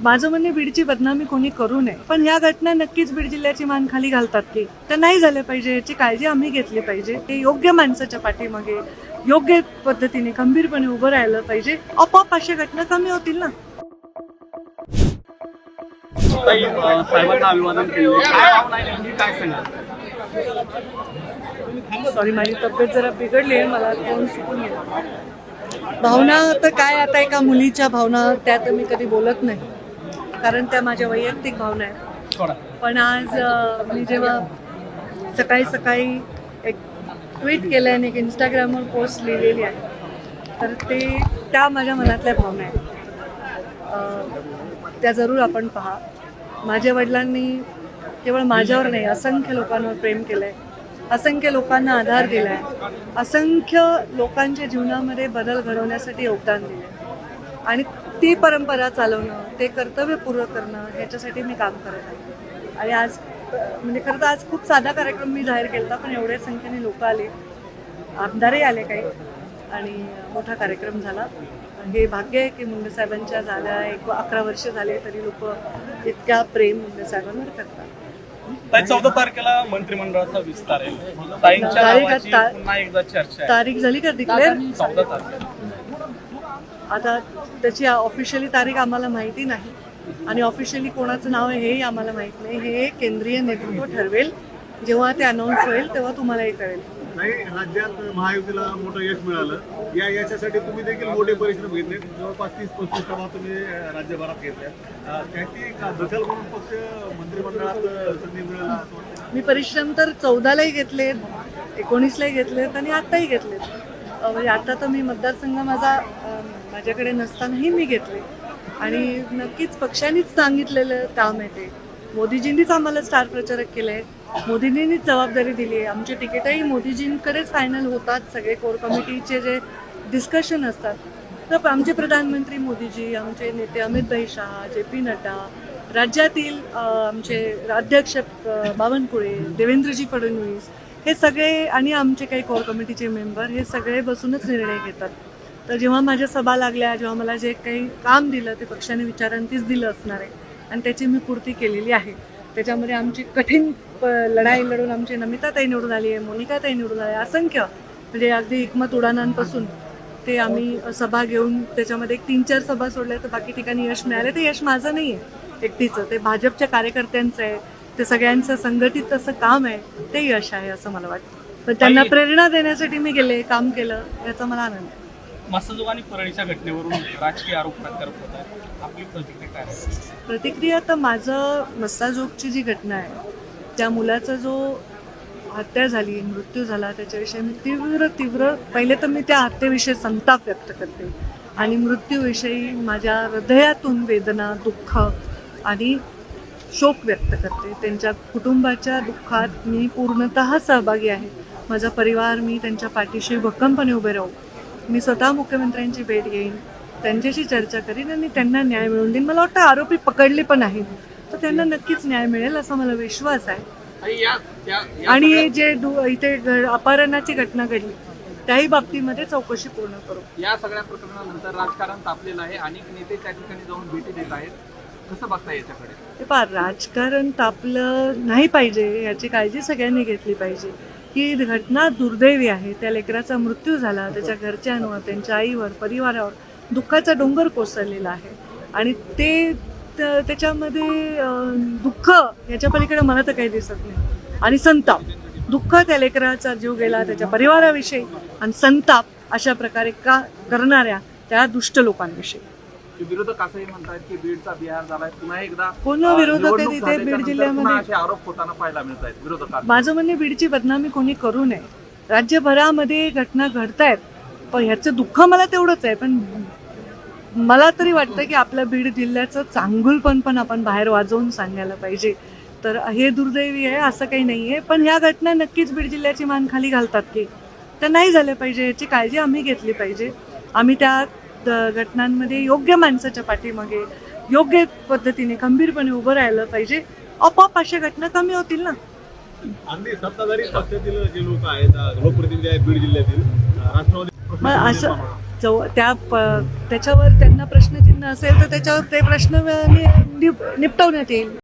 माझं म्हणणे बीडची बदनामी कोणी करू नये. पण ह्या घटना नक्कीच बीड जिल्ह्याची मान खाली घालतात की तर नाही झालं पाहिजे याची काळजी आम्ही घेतली पाहिजे. ते योग्य माणसाच्या पाठीमागे योग्य पद्धतीने खंबीरपणे उभं राहिलं पाहिजे. आपोआप अशा घटना कमी होतील ना. सॉरी माझी तब्येत जरा बिघडली मला कोण सुकून भावना तर काय आता एका मुलीच्या भावना त्या तर मी कधी बोलत नाही. कारण त्या माझ्या वैयक्तिक भावना आहेत. पण आज मी जेव्हा सकाळी सकाळी एक ट्विट केलं आणि एक इंस्टाग्रामवर पोस्ट लिहिलेली आहे तर ते त्या माझ्या मनातल्या भावना आहेत. त्या जरूर आपण पहा. माझ्या वडिलांनी केवळ माझ्यावर नाही असंख्य लोकांवर प्रेम केलं आहे असंख्य लोकांना आधार दिला आहे असंख्य लोकांच्या जीवनामध्ये बदल घडवण्यासाठी योगदान दिलं आहे आणि ती परंपरा चालवणं ते कर्तव्य पूर्ण करणं ह्याच्यासाठी मी काम करत आहे. आणि आज म्हणजे खरं तर आज खूप साधा कार्यक्रम मी जाहीर केला होता पण एवढ्या संख्येने लोक आले. आमदारही आले काही. आणि मोठा कार्यक्रम झाला. हे भाग्य आहे की मुंडे साहेबांच्या झाल्या एक अकरा वर्ष झाले तरी लोक इतक्या प्रेम मुंडे साहेबांवर करतात. ताई चौदा तारखेला मंत्रिमंडळाचा विस्तार आहे. ताईंच्या तारीख नावाची आता- पुन्हा एकदा चर्चा आहे. तारीख झाली का डिक्लेअर चौदा तारखेला. आता त्याची ऑफिशियली तारीख आम्हाला माहिती नाही. आणि ऑफिशियली कोणाचं नाव आहे हेही आम्हाला माहीत नाही. हे केंद्रीय नेतृत्व ठरवेल. जेव्हा ते अनाऊन्स होईल तेव्हा तुम्हालाही कळेल. नाही राज्यात महायुतीला मोठं यश मिळालं. या यशासाठी तुम्ही देखील मोठे परिश्रम घेतले. जवळपास तीस पस्तीस सभा तुम्ही राज्यभरात घेतल्या. त्याची दखल म्हणून पक्ष मंत्रिमंडळात संधी मिळाला मी परिश्रम तर चौदालाही घेतलेत एकोणीसलाही घेतलेत आणि आत्ताही घेतलेत म्हणजे आता तर मी मतदारसंघ माझा माझ्याकडे नसतानाही मी घेतले. आणि नक्कीच पक्षानेच सांगितलेलं काम आहे ते. मोदीजींनीच आम्हाला स्टार प्रचारक केलं आहे मोदींनीच जबाबदारी दिली आहे. आमचे तिकीटही मोदीजींकडेच फायनल होतात. सगळे कोर कमिटीचे जे डिस्कशन असतात. तर आमचे प्रधानमंत्री मोदीजी आमचे नेते अमित भाई शहा जे पी नड्डा राज्यातील आमचे अध्यक्ष बावनकुळे देवेंद्रजी फडणवीस हे सगळे आणि आमचे काही कोर कमिटीचे मेंबर हे सगळे बसूनच निर्णय घेतात. तर जेव्हा माझ्या सभा लागल्या जेव्हा मला जे काही काम दिलं ते पक्षाने विचारांतीच दिलं असणार आहे. आणि त्याची मी पूर्ती केलेली आहे. त्याच्यामध्ये आमची कठीण लढाई लढून आमची नमिताताई निवडून आली आहे मोनिकाताई निवडून आली आहे. असंख्य म्हणजे अगदी हिकमत उडाणांपासून ते आम्ही सभा घेऊन त्याच्यामध्ये एक तीन चार सभा सोडल्या तर बाकी ठिकाणी यश मिळाले. ते यश माझं नाही आहे एकटीचं. ते भाजपच्या कार्यकर्त्यांचं आहे. ते सगळ्यांचं संघटित असं काम आहे. ते यश आहे असं मला वाटतं. तर त्यांना प्रेरणा देण्यासाठी मी गेले काम केलं याचा मला आनंद आहे. मसजोग आणि परळीच्या घटनेवरून राजकीय आरोप प्रत्यारोप होत आहे आपली प्रतिक्रिया काय आहे? प्रतिक्रिया तर माझं मस्ताजोगची जी घटना आहे त्या मुलाचा जो हत्या झाली मृत्यू झाला त्याच्याविषयी मी तीव्र तीव्र पहिले तर मी त्या हत्येविषयी संताप व्यक्त करते. आणि मृत्यूविषयी माझ्या हृदयातून वेदना दुःख आणि शोक व्यक्त करते. त्यांच्या कुटुंबाच्या दुःखात मी पूर्णतः सहभागी आहे. माझा परिवार मी त्यांच्या पाठीशी भक्कमपणे उभे राहू. मी स्वतः मुख्यमंत्र्यांची भेट घेईन. त्यांच्याशी चर्चा करीन आणि त्यांना न्याय मिळवून देईन. मला वाटतं आरोपी पकडले पण आहेत. तर त्यांना नक्कीच न्याय मिळेल असा मला विश्वास आहे. आणि सगळ्या- जे इथे अपहरणाची घटना घडली त्याही बाबतीमध्ये चौकशी पूर्ण करू. या सगळ्या प्रकरणानंतर राजकारण तापलेलं आहे. अनेक नेते त्या ठिकाणी जाऊन भेटी देत आहेत. कसं बघता याच्याकडे? ते पहा राजकारण तापलं नाही पाहिजे याची काळजी सगळ्यांनी घेतली पाहिजे. ही घटना दुर्दैवी आहे. त्या लेकराचा मृत्यू झाला त्याच्या घरच्यांवर त्यांच्या आईवर परिवारावर. दुःखाचा डोंगर कोसळलेला आहे. आणि ते त्याच्यामध्ये दुःख याच्या पलीकडे मला तर काही दिसत नाही. आणि संताप. दुःख त्या लेकराचा जीव गेला त्याच्या परिवाराविषयी आणि संताप अशा प्रकारे का करणाऱ्या त्या दुष्ट लोकांविषयी. विरोधक असंही म्हणतात की बीडचा बिहार झालाय. पुन्हा एकदा कोण विरोधक आहे तिथे बीड जिल्ह्यामध्ये? पुन्हा असे आरोप होताना पाहायला मिळत आहेत विरोधकांना. माझं म्हणणे बीडची बदनामी कोणी करू नये. राज्यभरामध्ये घटना घडतायत. पण ह्याचं दुःख मला तेवढंच आहे पण मला तरी वाटतं की आपल्या बीड जिल्ह्याचं चांगुलपण पण आपण बाहेर वाजवून सांगायला पाहिजे. तर हे दुर्दैवी आहे असं काही नाही आहे. पण ह्या घटना नक्कीच बीड जिल्ह्याची मान खाली घालतात की तर नाही झालं पाहिजे याची काळजी आम्ही घेतली पाहिजे. आम्ही त्या घटनांमध्ये योग्य माणसाच्या पाठीमागे योग्य पद्धतीने खंबीरपणे उभं राहिलं पाहिजे. आपोआप अशा घटना कमी होतील ना. अगदी सत्ताधारी पक्षातील जे लोक आहेत लोकप्रतिनिधी आहेत बीड जिल्ह्यातील राष्ट्रवादी मग असं त्या प त्याच्यावर त्यांना प्रश्नचिन्ह असेल तर त्याच्यावर ते प्रश्न निप- निपटवण्यात येईल.